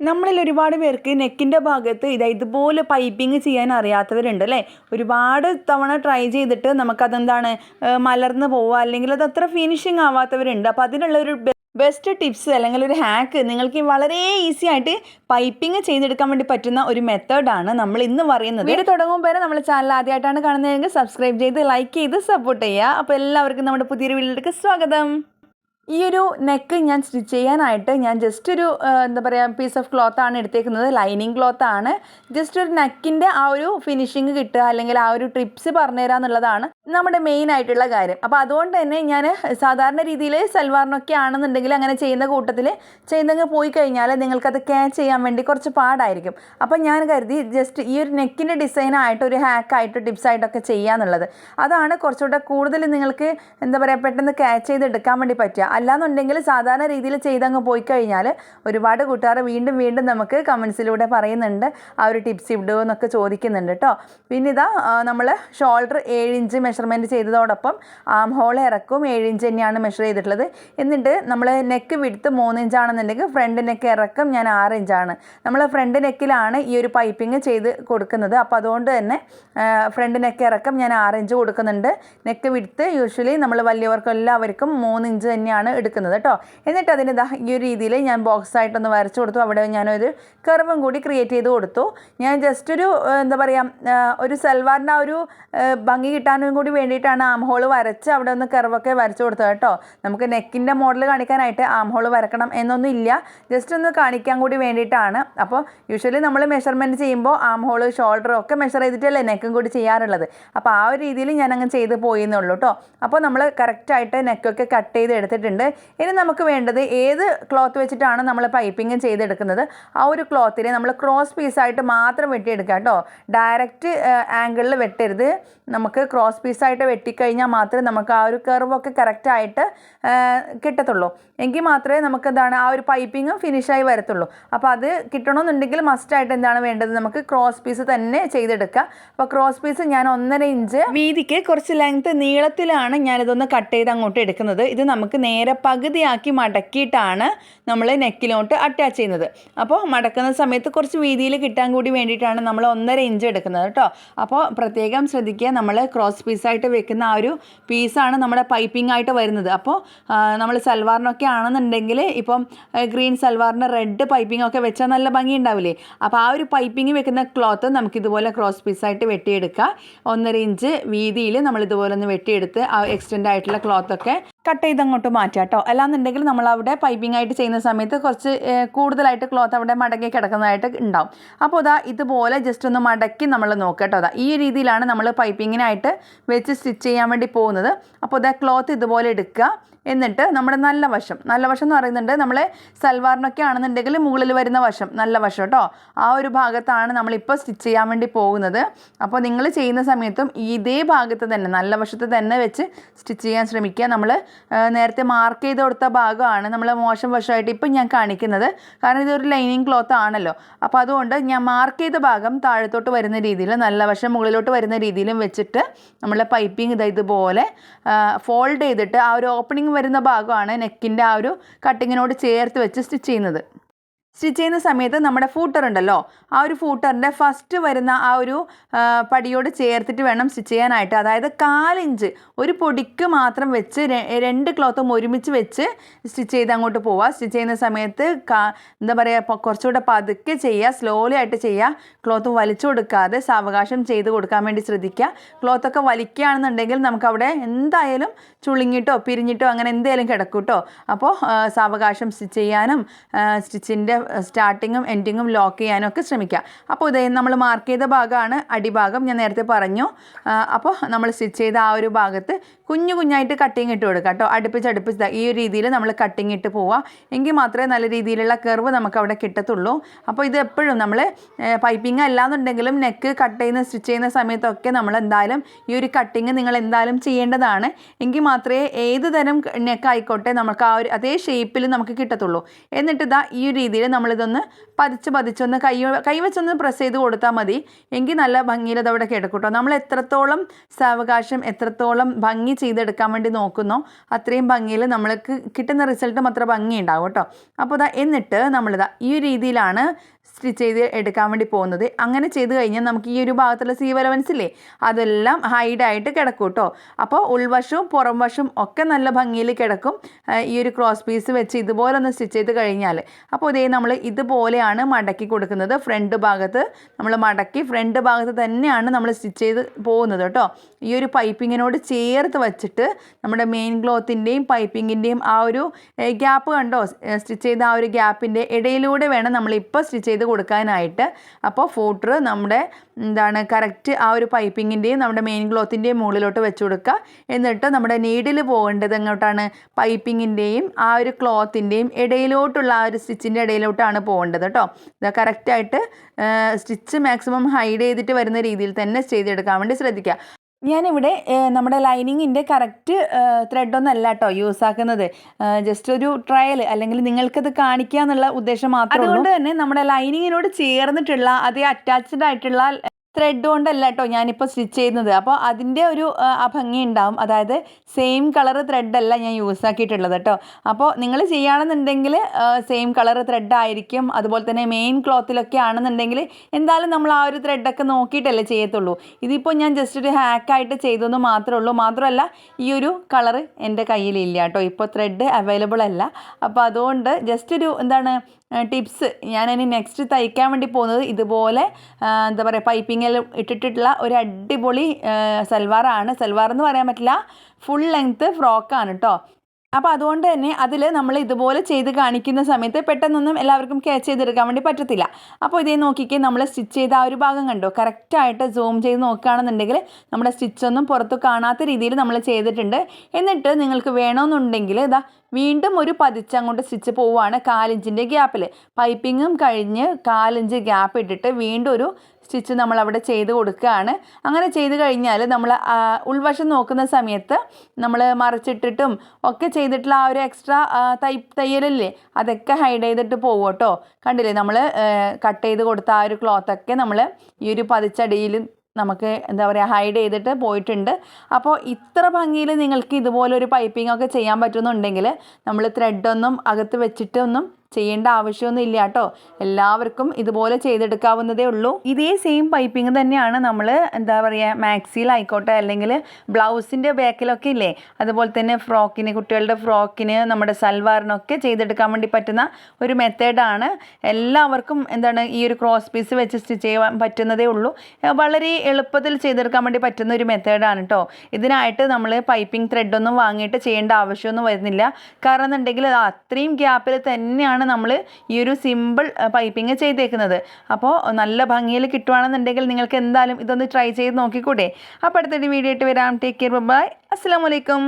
നമ്മളിൽ ഒരുപാട് പേർക്ക് നെക്കിന്റെ ഭാഗത്ത് ഇതാ ഇതുപോലെ പൈപ്പിംഗ് ചെയ്യാൻ അറിയാത്തവരുണ്ട് അല്ലേ? ഒരുപാട് തവണ ട്രൈ ചെയ്തിട്ട് നമുക്കതെന്താണ് മലർന്ന് പോവുക അല്ലെങ്കിൽ അത് അത്ര ഫിനിഷിങ് ആവാത്തവരുണ്ട്. അപ്പോൾ അതിനുള്ള ഒരു ബെസ്റ്റ് ടിപ്സ് അല്ലെങ്കിൽ ഒരു ഹാക്ക് നിങ്ങൾക്ക് വളരെ ഈസി ആയിട്ട് പൈപ്പിംഗ് ചെയ്തെടുക്കാൻ വേണ്ടി പറ്റുന്ന ഒരു മെത്തേഡാണ് നമ്മൾ ഇന്ന് പറയുന്നത്. വീഡിയോ തുടങ്ങുമ്പോൾ വരെ നമ്മൾ ചാനൽ ആദ്യമായിട്ടാണ് കാണുന്നതെങ്കിൽ സബ്സ്ക്രൈബ് ചെയ്ത് ലൈക്ക് ചെയ്ത് സപ്പോർട്ട് ചെയ്യുക. അപ്പോൾ എല്ലാവർക്കും നമ്മുടെ പുതിയൊരു വീഡിയോയിലേക്ക് സ്വാഗതം. ഈ ഒരു നെക്ക് ഞാൻ സ്റ്റിച്ച് ചെയ്യാനായിട്ട് ഞാൻ ജസ്റ്റ് ഒരു എന്താ പറയുക പീസ് ഓഫ് ക്ലോത്ത് ആണ് എടുത്തേക്കുന്നത്. ലൈനിങ് ക്ലോത്ത് ആണ്. ജസ്റ്റ് ഒരു നെക്കിന്റെ ആ ഒരു ഫിനിഷിങ് കിട്ടുക അല്ലെങ്കിൽ ആ ഒരു ട്രിപ്സ് പറഞ്ഞുതരാം എന്നുള്ളതാണ് നമ്മുടെ മെയിൻ ആയിട്ടുള്ള കാര്യം. അപ്പോൾ അതുകൊണ്ട് തന്നെ ഞാൻ സാധാരണ രീതിയിൽ സൽവാറിനൊക്കെ ആണെന്നുണ്ടെങ്കിൽ അങ്ങനെ ചെയ്യുന്ന കൂട്ടത്തിൽ ചെയ്യുന്നെങ്കിൽ പോയി കഴിഞ്ഞാൽ നിങ്ങൾക്കത് ക്യാച്ച് ചെയ്യാൻ വേണ്ടി കുറച്ച് പാടായിരിക്കും. അപ്പോൾ ഞാൻ കരുതി ജസ്റ്റ് ഈ ഒരു നെക്കിന്റെ ഡിസൈനായിട്ട് ഒരു ഹാക്കായിട്ട് ടിപ്സായിട്ടൊക്കെ ചെയ്യാന്നുള്ളത്. അതാണ് കുറച്ചുകൂടെ കൂടുതൽ നിങ്ങൾക്ക് എന്താ പറയുക പെട്ടെന്ന് ക്യാച്ച് ചെയ്തെടുക്കാൻ വേണ്ടി പറ്റുക. അല്ലാന്നുണ്ടെങ്കിൽ സാധാരണ രീതിയിൽ ചെയ്തങ്ങ് പോയി കഴിഞ്ഞാൽ ഒരുപാട് കൂട്ടുകാർ വീണ്ടും വീണ്ടും നമുക്ക് കമൻസിലൂടെ പറയുന്നുണ്ട് ആ ഒരു ടിപ്സ് ഇടുമോ എന്നൊക്കെ ചോദിക്കുന്നുണ്ട് കേട്ടോ പിന്നെ ഇതാ നമ്മൾ ഷോൾഡർ ഏഴ് ഇഞ്ച് മെഷർമെന്റ് ചെയ്തതോടൊപ്പം ആം ഹോൾ ഇറക്കും ഏഴ് ഇഞ്ച് തന്നെയാണ് മെഷർ ചെയ്തിട്ടുള്ളത്. എന്നിട്ട് നമ്മൾ നെക്ക് വിടുത്ത് മൂന്ന് ഇഞ്ചാണെന്നുണ്ടെങ്കിൽ ഫ്രണ്ട് നെക്ക് ഇറക്കം ഞാൻ ആറ് ഇഞ്ചാണ് നമ്മൾ ഫ്രണ്ട് നെക്കിലാണ് ഈ ഒരു പൈപ്പിംഗ് ചെയ്ത് കൊടുക്കുന്നത്. അപ്പോൾ അതുകൊണ്ട് തന്നെ ഫ്രണ്ട് നെക്ക് ഇറക്കം ഞാൻ ആറ് ഇഞ്ച് കൊടുക്കുന്നുണ്ട്. നെക്ക് വിടുത്ത് യൂഷ്വലി നമ്മൾ വലിയവർക്കും എല്ലാവർക്കും മൂന്ന് ഇഞ്ച് തന്നെയാണ് എടുക്കുന്നത് കേട്ടോ എന്നിട്ട് അതിന് ഇതാ ഈ ഒരു രീതിയിൽ ഞാൻ ബോക്സ് ആയിട്ടൊന്ന് വരച്ചു കൊടുത്തു. അവിടെ ഞാനൊരു കർവും കൂടി ക്രിയേറ്റ് ചെയ്ത് കൊടുത്തു. ഞാൻ ജസ്റ്റ് ഒരു എന്താ പറയുക ഒരു സൽവാറിന്റെ ആ ഒരു ഭംഗി കിട്ടാനും കൂടി വേണ്ടിയിട്ടാണ് ആം ഹോൾ വരച്ച് അവിടെ ഒന്ന് കർവൊക്കെ വരച്ചു കൊടുത്തത് കേട്ടോ നമുക്ക് നെക്കിന്റെ മോഡൽ കാണിക്കാനായിട്ട് ആം ഹോൾ വരക്കണം എന്നൊന്നും ഇല്ല. ജസ്റ്റ് ഒന്ന് കാണിക്കാൻ കൂടി വേണ്ടിയിട്ടാണ്. അപ്പോൾ യൂഷ്വലി നമ്മൾ മെഷർമെന്റ് ചെയ്യുമ്പോൾ ആം ഹോൾ ഷോൾഡർ ഒക്കെ മെഷർ ചെയ്തിട്ടല്ലേ നെക്കും കൂടി ചെയ്യാറുള്ളത്. അപ്പോൾ ആ ഒരു രീതിയിൽ ഞാൻ അങ്ങ് ചെയ്ത് പോയെന്നുള്ളൂ കേട്ടോ അപ്പോൾ നമ്മൾ കറക്റ്റായിട്ട് നെക്കൊക്കെ കട്ട് ചെയ്ത് എടുത്തിട്ടുണ്ട്. ഇനി നമുക്ക് വേണ്ടത് ഏത് ക്ലോത്ത് വെച്ചിട്ടാണ് നമ്മൾ പൈപ്പിംഗ് ചെയ്തെടുക്കുന്നത്? ആ ഒരു ക്ലോത്തിനെ നമ്മൾ ക്രോസ് പീസായിട്ട് മാത്രം വെട്ടിയെടുക്കുക കേട്ടോ. ഡയറക്റ്റ് ആംഗിളിൽ വെട്ടരുത്. നമുക്ക് ക്രോസ് പീസായിട്ട് വെട്ടിക്കഴിഞ്ഞാൽ മാത്രമേ നമുക്ക് ആ ഒരു കർവൊക്കെ കറക്റ്റായിട്ട് കിട്ടത്തുള്ളൂ. എങ്കിൽ മാത്രമേ നമുക്ക് എന്താണ് ആ ഒരു പൈപ്പിങ്ങും ഫിനിഷായി വരത്തുള്ളൂ. അപ്പോൾ അത് കിട്ടണമെന്നുണ്ടെങ്കിൽ മസ്റ്റായിട്ട് എന്താണ് വേണ്ടത്? നമുക്ക് ക്രോസ് പീസ് തന്നെ ചെയ്തെടുക്കുക. അപ്പോൾ ക്രോസ് പീസ് ഞാൻ ഒന്നര ഇഞ്ച് വീതിക്ക് കുറച്ച് ലെങ്ത് നീളത്തിലാണ് ഞാനിതൊന്ന് കട്ട് ചെയ്ത് അങ്ങോട്ട് എടുക്കുന്നത്. ഇത് നമുക്ക് നേരെ പകുതിയാക്കി മടക്കിയിട്ടാണ് നമ്മൾ നെക്കിലോട്ട് അറ്റാച്ച് ചെയ്യുന്നത്. അപ്പോൾ മടക്കുന്ന സമയത്ത് കുറച്ച് വീതിയിൽ കിട്ടാൻ കൂടി വേണ്ടിയിട്ടാണ് നമ്മൾ ഒന്നര ഇഞ്ച് എടുക്കുന്നത് കേട്ടോ. അപ്പോൾ പ്രത്യേകം ശ്രദ്ധിക്കുക നമ്മൾ ക്രോസ് പീസായിട്ട് വെക്കുന്ന ആ ഒരു പീസാണ് നമ്മുടെ പൈപ്പിംഗ് ആയിട്ട് വരുന്നത്. അപ്പോൾ നമ്മൾ സൽവാറിനൊക്കെ ആണെന്നുണ്ടെങ്കിൽ ഇപ്പം ഗ്രീൻ സൽവാറിന്റെ റെഡ് പൈപ്പിംഗ് ഒക്കെ വെച്ചാൽ നല്ല ഭംഗി ഉണ്ടാവില്ലേ? അപ്പോൾ ആ ഒരു പൈപ്പിംഗ് വെക്കുന്ന ക്ലോത്ത് നമുക്ക് ഇതുപോലെ ക്രോസ് പീസായിട്ട് വെട്ടിയെടുക്കുക ഒന്നര ഇഞ്ച് വീതിയിൽ നമ്മൾ ഇതുപോലെ ഒന്ന് വെട്ടിയെടുത്ത് ആ എക്സ്റ്റെൻഡ് ആയിട്ടുള്ള ക്ലോത്തൊക്കെ കട്ട് ചെയ്ത് അങ്ങോട്ട് മാറ്റുക കേട്ടോ അല്ലാന്നുണ്ടെങ്കിൽ നമ്മൾ അവിടെ പൈപ്പിംഗ് ആയിട്ട് ചെയ്യുന്ന സമയത്ത് കുറച്ച് കൂടുതലായിട്ട് ക്ലോത്ത് അവിടെ മടങ്ങി കിടക്കുന്നതായിട്ട് ഉണ്ടാവും. അപ്പോൾ ഇതാ ഇതുപോലെ ജസ്റ്റ് ഒന്ന് മടക്കി നമ്മൾ നോക്കുക കേട്ടോ അതാ ഈ രീതിയിലാണ് നമ്മൾ പൈപ്പിങ്ങിനായിട്ട് വെച്ച് സ്റ്റിച്ച് ചെയ്യാൻ വേണ്ടി പോകുന്നത്. അപ്പോൾ ഇതാ ക്ലോത്ത് ഇതുപോലെ എടുക്കുക. എന്നിട്ട് നമ്മുടെ നല്ല വശം. നല്ല വശം എന്ന് പറയുന്നുണ്ട് നമ്മൾ സൽവാറിനൊക്കെ ആണെന്നുണ്ടെങ്കിൽ മുകളിൽ വരുന്ന വശം. നല്ല വശം കേട്ടോ. ആ ഒരു ഭാഗത്താണ് നമ്മളിപ്പോൾ സ്റ്റിച്ച് ചെയ്യാൻ വേണ്ടി പോകുന്നത്. അപ്പോൾ നിങ്ങൾ ചെയ്യുന്ന സമയത്തും ഇതേ ഭാഗത്ത് തന്നെ നല്ല വശത്ത് തന്നെ വെച്ച് സ്റ്റിച്ച് ചെയ്യാൻ ശ്രമിക്കുക. നമ്മൾ നേരത്തെ മാർക്ക് ചെയ്ത് കൊടുത്ത ഭാഗമാണ് നമ്മൾ മോശം വശമായിട്ട് ഇപ്പം ഞാൻ കാണിക്കുന്നത്. കാരണം ഇതൊരു ലൈനിങ് ക്ലോത്ത് ആണല്ലോ. അപ്പോൾ അതുകൊണ്ട് ഞാൻ മാർക്ക് ചെയ്ത ഭാഗം താഴത്തോട്ട് വരുന്ന രീതിയിൽ നല്ല വശം മുകളിലോട്ട് വരുന്ന രീതിയിലും വെച്ചിട്ട് നമ്മൾ പൈപ്പിംഗ് ഇതായതുപോലെ ഫോൾഡ് ചെയ്തിട്ട് ആ ഒരു ഓപ്പണിംഗ് വരുന്ന ഭാഗമാണ് നെക്കിന്റെ ആ ഒരു കട്ടിങ്ങിനോട് ചേർത്ത് വെച്ച് സ്റ്റിച്ച് ചെയ്യുന്നത്. സ്റ്റിച്ച് ചെയ്യുന്ന സമയത്ത് നമ്മുടെ ഫൂട്ടർ ഉണ്ടല്ലോ ആ ഒരു ഫൂട്ടറിന്റെ ഫസ്റ്റ് വരുന്ന ആ ഒരു പടിയോട് ചേർത്തിട്ട് വേണം സ്റ്റിച്ച് ചെയ്യാനായിട്ട്. അതായത് കാലിഞ്ച് ഒരു പൊടിക്ക് മാത്രം വെച്ച് രണ്ട് ക്ലോത്തും ഒരുമിച്ച് വെച്ച് സ്റ്റിച്ച് ചെയ്ത് അങ്ങോട്ട് പോവുക സ്റ്റിച്ച് ചെയ്യുന്ന സമയത്ത് എന്താ പറയുക കുറച്ചുകൂടെ പതുക്കെ ചെയ്യുക സ്ലോലി ആയിട്ട് ചെയ്യുക. ക്ലോത്ത് വലിച്ചു കൊടുക്കാതെ സാവകാശം ചെയ്ത് കൊടുക്കാൻ വേണ്ടി ശ്രദ്ധിക്കുക. ക്ലോത്തൊക്കെ വലിക്കുകയാണെന്നുണ്ടെങ്കിൽ നമുക്കവിടെ എന്തായാലും ചുളിങ്ങിട്ടോ പിരിഞ്ഞിട്ടോ അങ്ങനെ എന്തായാലും കിടക്കൂട്ടോ. അപ്പോൾ സാവകാശം സ്റ്റിച്ച് ചെയ്യാനും സ്റ്റിച്ചിന്റെ സ്റ്റാർട്ടിങ്ങും എൻഡിങ്ങും ലോക്ക് ചെയ്യാനും ഒക്കെ ശ്രമിക്കുക അപ്പോൾ ഇതേ നമ്മൾ മാർക്ക് ചെയ്ത ഭാഗമാണ് അടിഭാഗം ഞാൻ നേരത്തെ പറഞ്ഞു. അപ്പോൾ നമ്മൾ സ്റ്റിച്ച് ചെയ്ത ആ ഒരു ഭാഗത്ത് കുഞ്ഞു കുഞ്ഞായിട്ട് കട്ടിങ് ഇട്ട് കൊടുക്കുക കേട്ടോ. അടുപ്പിച്ച് അടുപ്പിച്ച് ഈ ഒരു രീതിയിൽ നമ്മൾ കട്ടിങ് ഇട്ട് പോവുക എങ്കിൽ മാത്രമേ നല്ല രീതിയിലുള്ള കർവ് നമുക്ക് അവിടെ കിട്ടത്തുള്ളൂ. അപ്പോൾ ഇത് എപ്പോഴും നമ്മൾ പൈപ്പിംഗ് അല്ലാന്നുണ്ടെങ്കിലും നെക്ക് കട്ട് ചെയ്യുന്ന സ്റ്റിച്ച് ചെയ്യുന്ന സമയത്തൊക്കെ നമ്മൾ എന്തായാലും ഈ ഒരു കട്ടിങ് നിങ്ങൾ എന്തായാലും ചെയ്യേണ്ടതാണ്. എങ്കിൽ മാത്രമേ ഏത് തരം നെക്ക് ആയിക്കോട്ടെ നമുക്ക് ആ ഒരു അതേ ഷേപ്പിൽ നമുക്ക് കിട്ടത്തുള്ളൂ. എന്നിട്ട് ഇതാ ഈ ഒരു രീതിയിൽ നമ്മളിതൊന്ന് പതിച്ച് പതിച്ചൊന്ന് കൈ കൈവച്ചൊന്ന് പ്രസ് ചെയ്ത് കൊടുത്താൽ മതി. എങ്കിൽ നല്ല ഭംഗിയിൽ അതവിടെ കിടക്കൂട്ടോ. കേട്ടോ നമ്മൾ എത്രത്തോളം സാവകാശം എത്രത്തോളം ഭംഗി ചെയ്തെടുക്കാൻ വേണ്ടി നോക്കുന്നോ അത്രയും ഭംഗിയിൽ നമ്മൾക്ക് കിട്ടുന്ന റിസൾട്ട് അത്ര ഭംഗി ഉണ്ടാവും കേട്ടോ. അപ്പോൾ ഇതാ എന്നിട്ട് നമ്മളിതാ ഈ രീതിയിലാണ് സ്റ്റിച്ച് ചെയ്ത് എടുക്കാൻ വേണ്ടി പോകുന്നത്. അങ്ങനെ ചെയ്ത് കഴിഞ്ഞാൽ നമുക്ക് ഈ ഒരു ഭാഗത്തുള്ള സീവ് സീവലവൻസ് ഇല്ലേ അതെല്ലാം ഹൈഡായിട്ട് കിടക്കും കേട്ടോ അപ്പോൾ ഉൾവശവും പുറം വശവും ഒക്കെ നല്ല ഭംഗിയിൽ കിടക്കും. ഈ ഒരു ക്രോസ് പീസ് വെച്ച് ഇതുപോലെ ഒന്ന് സ്റ്റിച്ച് ചെയ്ത് കഴിഞ്ഞാൽ അപ്പോൾ ഇതേ നമ്മൾ ഇതുപോലെയാണ് മടക്കി കൊടുക്കുന്നത്. ഫ്രണ്ട് ഭാഗത്ത് നമ്മൾ മടക്കി ഫ്രണ്ട് ഭാഗത്ത് തന്നെയാണ് നമ്മൾ സ്റ്റിച്ച് ചെയ്ത് പോകുന്നത് കേട്ടോ ഈ ഒരു പൈപ്പിങ്ങിനോട് ചേർത്ത് വച്ചിട്ട് നമ്മുടെ മെയിൻ ക്ലോത്തിന്റെയും പൈപ്പിങ്ങിന്റെയും ആ ഒരു ഗ്യാപ്പ് കണ്ടോ? സ്റ്റിച്ച് ചെയ്ത ആ ഒരു ഗ്യാപ്പിന്റെ ഇടയിലൂടെ വേണം നമ്മളിപ്പോൾ സ്റ്റിച്ച് ചെയ്ത് കൊടുക്കാനായിട്ട്. അപ്പോൾ ഫോട്ടർ നമ്മുടെ എന്താണ് കറക്റ്റ് ആ ഒരു പൈപ്പിങ്ങിന്റെയും നമ്മുടെ മെയിൻ ക്ലോത്തിന്റെയും മുകളിലോട്ട് വെച്ച് കൊടുക്കുക. എന്നിട്ട് നമ്മുടെ നീഡിൽ പോകേണ്ടത് എങ്ങോട്ടാണ്? പൈപ്പിങ്ങിന്റെയും ആ ഒരു ക്ലോത്തിന്റെയും ഇടയിലോട്ടുള്ള ആ ഒരു സ്റ്റിച്ചിന്റെ ഇടയിലോട്ടാണ് പോകേണ്ടത് കേട്ടോ. ഇത് കറക്റ്റായിട്ട് സ്റ്റിച്ച് മാക്സിമം ഹൈഡ് ചെയ്തിട്ട് വരുന്ന രീതിയിൽ തന്നെ ചെയ്തെടുക്കാൻ വേണ്ടി ശ്രദ്ധിക്കുക. ഞാനിവിടെ നമ്മുടെ ലൈനിങ്ങിന്റെ കറക്റ്റ് ത്രെഡൊന്നല്ല കേട്ടോ യൂസ് ആക്കുന്നത് ജസ്റ്റ് ഒരു ട്രയൽ അല്ലെങ്കിൽ നിങ്ങൾക്കത് കാണിക്കുക എന്നുള്ള ഉദ്ദേശം മാത്രമേ അതുകൊണ്ട് തന്നെ നമ്മുടെ ലൈനിങ്ങിനോട് ചേർന്നിട്ടുള്ള അതേ അറ്റാച്ച്ഡ് ആയിട്ടുള്ള ത്രെഡ് കൊണ്ടല്ല കേട്ടോ ഞാനിപ്പോൾ സ്റ്റിച്ച് ചെയ്യുന്നത്. അപ്പോൾ അതിന്റെ ഒരു ഭംഗി ഉണ്ടാവും. അതായത് സെയിം കളർ ത്രെഡല്ല ഞാൻ യൂസ് ആക്കിയിട്ടുള്ളത് കേട്ടോ. അപ്പോൾ നിങ്ങൾ ചെയ്യുകയാണെന്നുണ്ടെങ്കിൽ സെയിം കളർ ത്രെഡ് ആയിരിക്കും. അതുപോലെ തന്നെ മെയിൻ ക്ലോത്തിലൊക്കെ ആണെന്നുണ്ടെങ്കിൽ എന്തായാലും നമ്മൾ ആ ഒരു ത്രെഡൊക്കെ നോക്കിയിട്ടല്ലേ ചെയ്യത്തുള്ളൂ. ഇതിപ്പോൾ ഞാൻ ജസ്റ്റ് ഒരു ഹാക്കായിട്ട് ചെയ്തെന്ന് മാത്രമേ ഉള്ളൂ. മാത്രമല്ല ഈ ഒരു കളർ എന്റെ കയ്യിലില്ല കേട്ടോ. ഇപ്പോൾ ത്രെഡ് അവൈലബിൾ അല്ല. അപ്പോൾ അതുകൊണ്ട് ജസ്റ്റ് ഒരു എന്താണ് ടിപ്സ് ഞാനതിന് നെക്സ്റ്റ് തയ്ക്കാൻ വേണ്ടി പോകുന്നത് ഇതുപോലെ എന്താ പറയുക പൈപ്പിങ്ങിൽ ഇട്ടിട്ടുള്ള ഒരു അടിപൊളി സൽവാറാണ്. സൽവാർ എന്ന് പറയാൻ പറ്റില്ല ഫുൾ ലെങ്ത്ത് ഫ്രോക്കാണ് കേട്ടോ അപ്പോൾ അതുകൊണ്ട് തന്നെ അതിൽ നമ്മൾ ഇതുപോലെ ചെയ്ത് കാണിക്കുന്ന സമയത്ത് പെട്ടെന്നൊന്നും എല്ലാവർക്കും ക്യാച്ച് ചെയ്തെടുക്കാൻ വേണ്ടി പറ്റത്തില്ല. അപ്പോൾ ഇതേ നോക്കിക്കേ നമ്മൾ സ്റ്റിച്ച് ചെയ്ത ആ ഒരു ഭാഗം കണ്ടോ? കറക്റ്റായിട്ട് സൂം ചെയ്ത് നോക്കുകയാണെന്നുണ്ടെങ്കിൽ നമ്മുടെ സ്റ്റിച്ചൊന്നും പുറത്ത് കാണാത്ത രീതിയിൽ നമ്മൾ ചെയ്തിട്ടുണ്ട്. എന്നിട്ട് നിങ്ങൾക്ക് വേണമെന്നുണ്ടെങ്കിൽ ഇതാ വീണ്ടും ഒരു പതിച്ചങ്ങോട്ട് സ്റ്റിച്ച് പോവുകയാണ് കാലിഞ്ചിന്റെ ഗ്യാപ്പിൽ പൈപ്പിങ്ങും കഴിഞ്ഞ് കാലിഞ്ച് ഗ്യാപ്പ് ഇട്ടിട്ട് വീണ്ടും ഒരു സ്റ്റിച്ച് നമ്മൾ അവിടെ ചെയ്ത് കൊടുക്കുകയാണ്. അങ്ങനെ ചെയ്ത് കഴിഞ്ഞാൽ നമ്മൾ ഉൾവശം നോക്കുന്ന സമയത്ത് നമ്മൾ മറിച്ചിട്ടിട്ടും ഒക്കെ ചെയ്തിട്ടുള്ള ആ ഒരു എക്സ്ട്രാ തൈ തയ്യലല്ലേ അതൊക്കെ ഹൈഡ് ചെയ്തിട്ട് പോകും കേട്ടോ കണ്ടില്ലേ നമ്മൾ കട്ട് ചെയ്ത് കൊടുത്ത ആ ഒരു ക്ലോത്തൊക്കെ നമ്മൾ ഈ ഒരു പതിച്ചടിയിൽ നമുക്ക് എന്താ പറയുക ഹൈഡ് ചെയ്തിട്ട് പോയിട്ടുണ്ട്. അപ്പോൾ ഇത്ര ഭംഗിയിൽ നിങ്ങൾക്ക് ഇതുപോലൊരു പൈപ്പിംഗ് ഒക്കെ ചെയ്യാൻ പറ്റുന്നുണ്ടെങ്കിൽ നമ്മൾ ത്രെഡൊന്നും അകത്ത് വെച്ചിട്ടൊന്നും ചെയ്യേണ്ട ആവശ്യമൊന്നും ഇല്ല കേട്ടോ. എല്ലാവർക്കും ഇതുപോലെ ചെയ്തെടുക്കാവുന്നതേ ഉള്ളൂ. ഇതേ സെയിം പൈപ്പിംഗ് തന്നെയാണ് നമ്മൾ എന്താ പറയുക മാക്സിയിലായിക്കോട്ടെ അല്ലെങ്കിൽ ബ്ലൗസിന്റെ ബാക്കിലൊക്കെ ഇല്ലേ? അതുപോലെ തന്നെ ഫ്രോക്കിന് കുട്ടികളുടെ ഫ്രോക്കിന് നമ്മുടെ സൽവാറിനൊക്കെ ചെയ്തെടുക്കാൻ വേണ്ടി പറ്റുന്ന ഒരു മെത്തേഡാണ് എല്ലാവർക്കും എന്താണ് ഈ ഒരു ക്രോസ് പീസ് വെച്ച് സ്റ്റിച്ച് ചെയ്യാൻ പറ്റുന്നതേ ഉള്ളൂ. വളരെ എളുപ്പത്തിൽ ചെയ്തെടുക്കാൻ വേണ്ടി പറ്റുന്ന ഒരു മെത്തേഡാണ് കേട്ടോ ഇതിനായിട്ട് നമ്മൾ പൈപ്പിംഗ് ത്രെഡൊന്നും വാങ്ങിയിട്ട് ചെയ്യേണ്ട ആവശ്യമൊന്നും വരുന്നില്ല. കാരണം എന്നുണ്ടെങ്കിൽ അത് അത്രയും ഗ്യാപ്പിൽ തന്നെയാണ് നമ്മൾ ഈ ഒരു സിമ്പിൾ പൈപ്പിംഗ് ചെയ്തേക്കുന്നത്. അപ്പോൾ നല്ല ഭംഗിയിൽ കിട്ടുവാണെന്നുണ്ടെങ്കിൽ നിങ്ങൾക്ക് എന്തായാലും ഇതൊന്ന് ട്രൈ ചെയ്ത് നോക്കിക്കൂടെ. അപ്പോൾ അടുത്തൊരു വീഡിയോ ആയിട്ട് വരാം. ടേക്ക് കെയർ ബൈ അസ്സാം വലൈക്കും